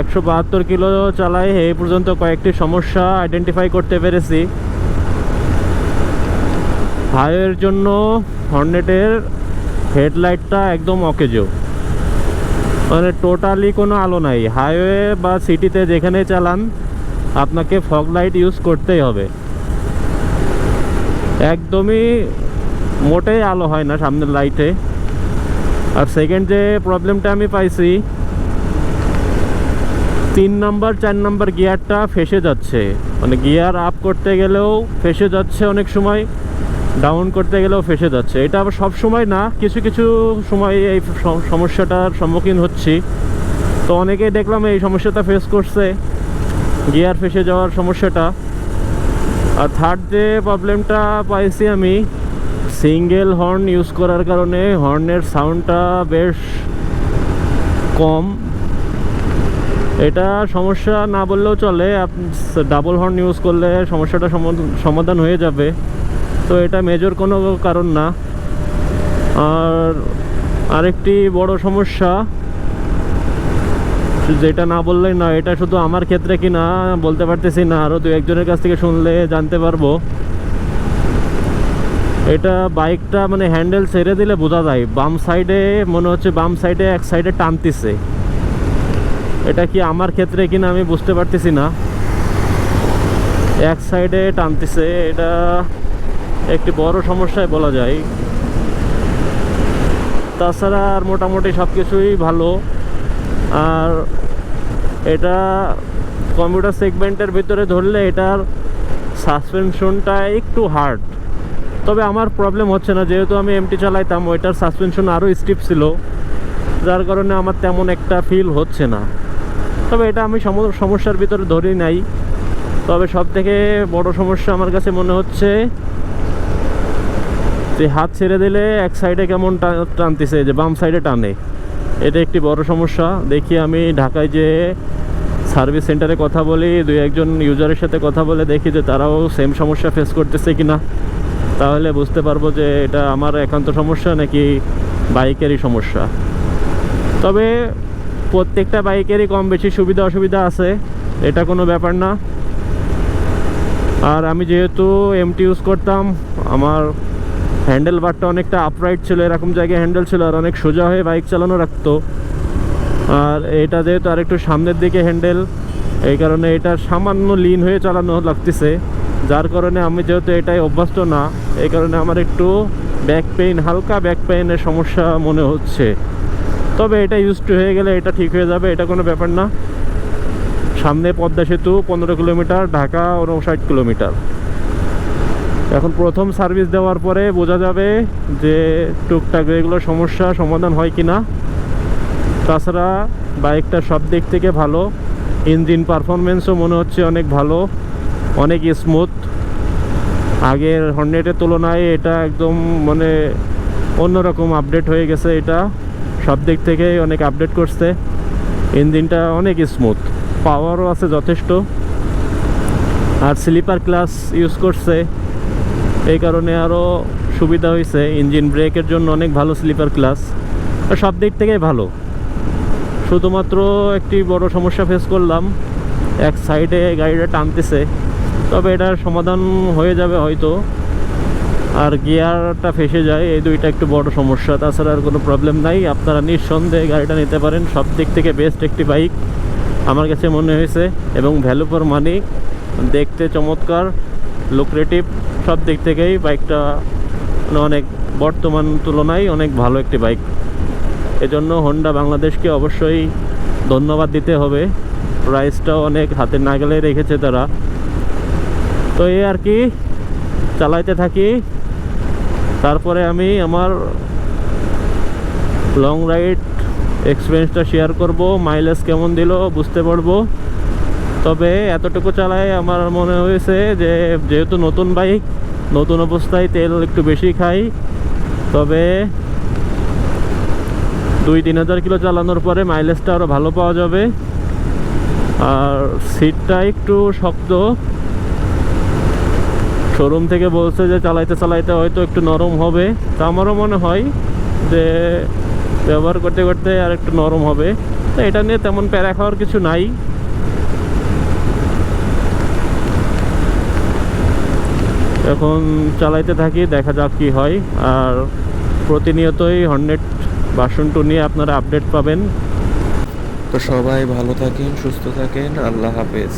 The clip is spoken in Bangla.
একশো বাহাত্তর কিলো চালাই, এই পর্যন্ত কয়েকটি সমস্যা আইডেন্টিফাই করতে পেরেছি। হাইওয়ের জন্য হর্নেটের হেডলাইটটা একদম অকেজো। মানে টোটালি কোনো আলো নাই। হাইওয়ে বা সিটিতে যেখানে চালান, আপনাকে ফগ লাইট ইউজ করতেই হবে। একদমই মোটেই আলো হয় না সামনের লাইটে আর সেকেন্ড যে প্রবলেমটা আমি পাইছি তিন নাম্বার, চার নাম্বার গিয়ারটা ফেসে যাচ্ছে। মানে গিয়ার আপ করতে গেলেও ফেসে যাচ্ছে অনেক সময় ডাউন করতে গেলেও ফেসে যাচ্ছে। এটা আবার সব সময় না, কিছু কিছু সময় এই সমস্যাটার সম্মুখীন হচ্ছি। তো অনেকেই দেখলাম এই সমস্যাটা ফেস করছে, গিয়ার ফেসে যাওয়ার সমস্যাটা। আর থার্ড যে প্রবলেমটা পাইছি আমি সিঙ্গেল হর্ন ইউজ করার কারণে হর্নের সাউন্ডটা বেশ কম। এটা সমস্যা না বললেও চলে। ডাবল হর্ন ইউজ করলে সমস্যাটা সমাধ- সমাধান হয়ে যাবে। তো এটা মেজর কোনো কারণ না। আর আরেকটি বড় সমস্যা, যেটা না বললেই না এটা শুধু আমার ক্ষেত্রে কি না বলতে পারতেছি না আরও দু একজনের কাছ থেকে শুনলে জানতে পারব। এটা বাইকটা মানে হ্যান্ডেল ছেড়ে দিলে বোঝা যায়, বাম সাইডে মনে হচ্ছে বাম সাইডে এক সাইডে টানতেছে। এটা কি আমার ক্ষেত্রে কিনা আমি বুঝতে পারতেছি না। এক সাইডে টানতেছে, এটা একটি বড় সমস্যায় বলা যায়। তাছাড়া আর মোটামুটি সব কিছুই ভালো। আর এটা কম্পিউটার সেগমেন্টের ভিতরে ধরলে এটার সাসপেনশনটা একটু হার্ড তবে আমার প্রবলেম হচ্ছে না, যেহেতু আমি এমটি চালাইতাম, ওইটার সাসপেনশন আরও স্টিপ ছিল। যার কারণে আমার তেমন একটা ফিল হচ্ছে না। তবে এটা আমি সমস্যার ভিতরে ধরি নাই। তবে সব থেকে বড় সমস্যা আমার কাছে মনে হচ্ছে যে হাত ছেড়ে দিলে এক সাইডে কেমন টানতেছে, যে বাম সাইডে টানে। এটা একটি বড় সমস্যা। দেখি আমি ঢাকায় যে সার্ভিস সেন্টারে কথা বলি, দুই একজন ইউজারের সাথে কথা বলে দেখি যে তারাও সেম সমস্যা ফেস করতেছে কি না তাহলে বুঝতে পারব যে এটা আমার একান্ত সমস্যা নাকি বাইকেরই সমস্যা। তবে প্রত্যেকটা বাইকেরই কম বেশি সুবিধা অসুবিধা আছে, এটা কোনো ব্যাপার না। আর আমি যেহেতু এমটি ইউজ করতাম, আমার হ্যান্ডেল বারটা অনেকটা আপরাইট ছিল, এরকম জায়গায় হ্যান্ডেল ছিল, আর অনেক সোজা হয়ে বাইক চালানো রাখতো। আর এটা যেহেতু আর একটু সামনের দিকে হ্যান্ডেল এই কারণে এটা সামান্য লিন হয়ে চালানো লাগতেছে। যার কারণে আমি যেহেতু এটাই অভ্যস্ত না, এই কারণে আমার একটু ব্যাক পেইন হালকা ব্যাক পেইনের সমস্যা মনে হচ্ছে। তবে এটা ইউজ হয়ে গেলে এটা ঠিক হয়ে যাবে, এটা কোনো ব্যাপার না। সামনে পদ্মা সেতু, পনেরো কিলোমিটার, ঢাকা উনষাট কিলোমিটার। এখন প্রথম সার্ভিস দেওয়ার পরে বোঝা যাবে যে টুকটাক এগুলো সমস্যা, সমাধান হয় কি না তাছাড়া বাইকটা সব দিক থেকে ভালো ইঞ্জিন পারফরমেন্সও মনে হচ্ছে অনেক ভালো, অনেক স্মুথ আগের হর্নেটের তুলনায় এটা একদম মানে অন্যরকম আপডেট হয়ে গেছে এটা। সব দিক থেকেই অনেক আপডেট করছে। ইঞ্জিনটা অনেক স্মুথ পাওয়ারও আছে যথেষ্ট। আর স্লিপার ক্লাস ইউজ করছে। এই কারণে আরও সুবিধা হয়েছে। ইঞ্জিন ব্রেকের জন্য অনেক ভালো স্লিপার ক্লাস সব দিক থেকেই ভালো। শুধুমাত্র একটি বড় সমস্যা ফেস করলাম। এক সাইডে গাড়িটা টানতেছে। তবে এটার সমাধান হয়ে যাবে হয়তো। আর গিয়ারটা ফেসে যায়, এই দুইটা একটু বড় সমস্যা। তাছাড়া আর কোনো প্রবলেম নাই। আপনারা নিঃসন্দেহে গাড়িটা নিতে পারেন। সব দিক থেকে বেস্ট একটি বাইক আমার কাছে মনে হয়েছে। এবং ভ্যালু ফর মানি দেখতে চমৎকার লুক্রেটিভ সব দিক থেকেই বাইকটা অনেক বর্তমান তুলনায় অনেক ভালো একটি বাইক এজন্য হন্ডা বাংলাদেশকে অবশ্যই ধন্যবাদ দিতে হবে। প্রাইসটাও অনেক হাতের নাগালে রেখেছে তারা। তো এই আর কি, চালাইতে থাকি। তারপরে আমি আমার লং রাইড এক্সপিরিয়েন্সটা শেয়ার করব মাইলেজ কেমন দিল বুঝতে পারব। তবে এতটুকু চালায় আমার মনে হয়েছে যে, যেহেতু নতুন বাইক নতুন অবস্থায় তেল একটু বেশি খাই, তবে দুই তিন হাজার কিলো চালানোর পরে মাইলেজটা আরও ভালো পাওয়া যাবে। আর সিটটা একটু শক্ত। শোরুম থেকে বলছে যে চালাইতে চালাইতে হয়তো একটু নরম হবে। তা আমারও মনে হয় যে ব্যবহার করতে করতে আর একটু নরম হবে। তো এটা নিয়ে তেমন প্যারা খাওয়ার কিছু নাই। এখন চালাইতে থাকি, দেখা যাক কি হয়। আর প্রতিনিয়তই হর্নেট বাসন টু নিয়ে আপনারা আপডেট পাবেন। তো সবাই ভালো থাকেন, সুস্থ থাকেন, আল্লাহ হাফেজ।